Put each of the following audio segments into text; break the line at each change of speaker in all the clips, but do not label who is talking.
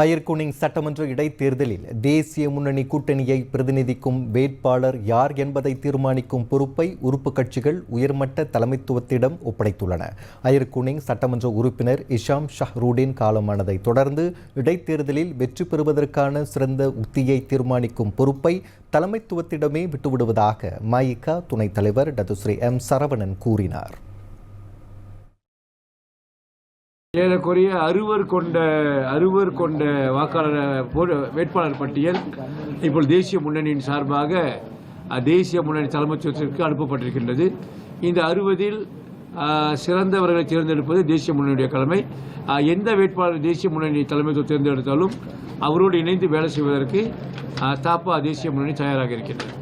அயர்குனிங் சட்டமன்ற இடைத்தேர்தலில் தேசிய முன்னணி கூட்டணியை பிரதிநிதிக்கும் வேட்பாளர் யார் என்பதை தீர்மானிக்கும் பொறுப்பை உறுப்பு கட்சிகள் உயர்மட்ட தலைமைத்துவத்திடம் ஒப்படைத்துள்ளன. அயர்குனிங் சட்டமன்ற உறுப்பினர் இஷாம் ஷஹ்ரூடின் காலமானதை தொடர்ந்து இடைத்தேர்தலில் வெற்றி பெறுவதற்கான சிறந்த உத்தியை தீர்மானிக்கும் பொறுப்பை தலைமைத்துவத்திடமே விட்டுவிடுவதாக மயிகா துணைத் தலைவர் டதுஸ்ரீ எம் சரவணன் கூறினார்.
ஏறக்குறைய அறுவர் கொண்ட அறுவர் கொண்ட வாக்காளர் வேட்பாளர் பட்டியல் இப்போது தேசிய முன்னணியின் சார்பாக தேசிய முன்னணி தலைமைச்சுவத்திற்கு அனுப்பப்பட்டிருக்கின்றது. இந்த அறுபதில் சிறந்தவர்களை தேர்ந்தெடுப்பது தேசிய முன்னணியுடைய கடமை. எந்த வேட்பாளர் தேசிய முன்னணி தலைமைத்துவம் தேர்ந்தெடுத்தாலும் அவரோடு இணைந்து வேலை செய்வதற்கு தாப்பா தேசிய முன்னணி தயாராக இருக்கின்றது.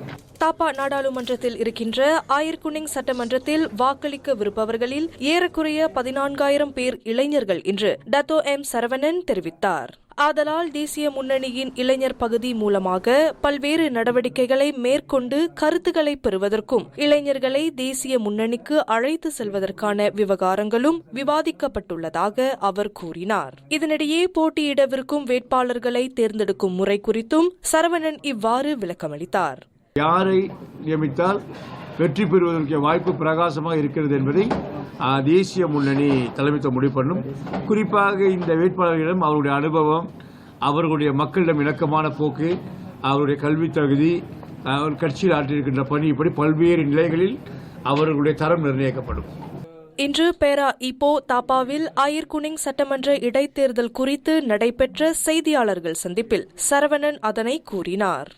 தாப்பா நாடாளுமன்றத்தில் இருக்கின்ற ஆயர்குனிங் சட்டமன்றத்தில் வாக்களிக்க விருப்பவர்களில் ஏறக்குறைய பதினான்காயிரம் பேர் இளைஞர்கள் என்று டத்தோ எம் சரவணன் தெரிவித்தார். ஆதலால் தேசிய முன்னணியின் இளைஞர் பகுதி மூலமாக பல்வேறு நடவடிக்கைகளை மேற்கொண்டு கருத்துக்களை பெறுவதற்கும் இளைஞர்களை தேசிய முன்னணிக்கு அழைத்து செல்வதற்கான விவகாரங்களும் விவாதிக்கப்பட்டுள்ளதாக அவர் கூறினார். இதனிடையே போட்டியிடவிருக்கும் வேட்பாளர்களை தேர்ந்தெடுக்கும் முறை குறித்தும் சரவணன் இவ்வாறு விளக்கமளித்தார்.
யாரை நியமித்தால் வெற்றி பெறுவதற்கு வாய்ப்பு பிரகாசமாக இருக்கிறது என்பதை தேசிய முன்னணி தலைமைத்துவம் முடிவு பண்ணும். குறிப்பாக இந்த வேட்பாளர்களிடம் அவருடைய அனுபவம் அவர்களுடைய மக்களிடம் இணக்கமான போக்கு அவருடைய கல்வி தகுதி அவர் கட்சியில் ஆற்றியிருக்கின்ற பணி இப்படி பல்வேறு நிலைகளில் அவர்களுடைய தரம் நிர்ணயிக்கப்படும்.
இன்று பேரா இப்போ தாப்பாவில் ஆயிர்குனிங் சட்டமன்ற இடைத்தேர்தல் குறித்து நடைபெற்ற செய்தியாளர்கள் சந்திப்பில் சரவணன் அதனை கூறினார்.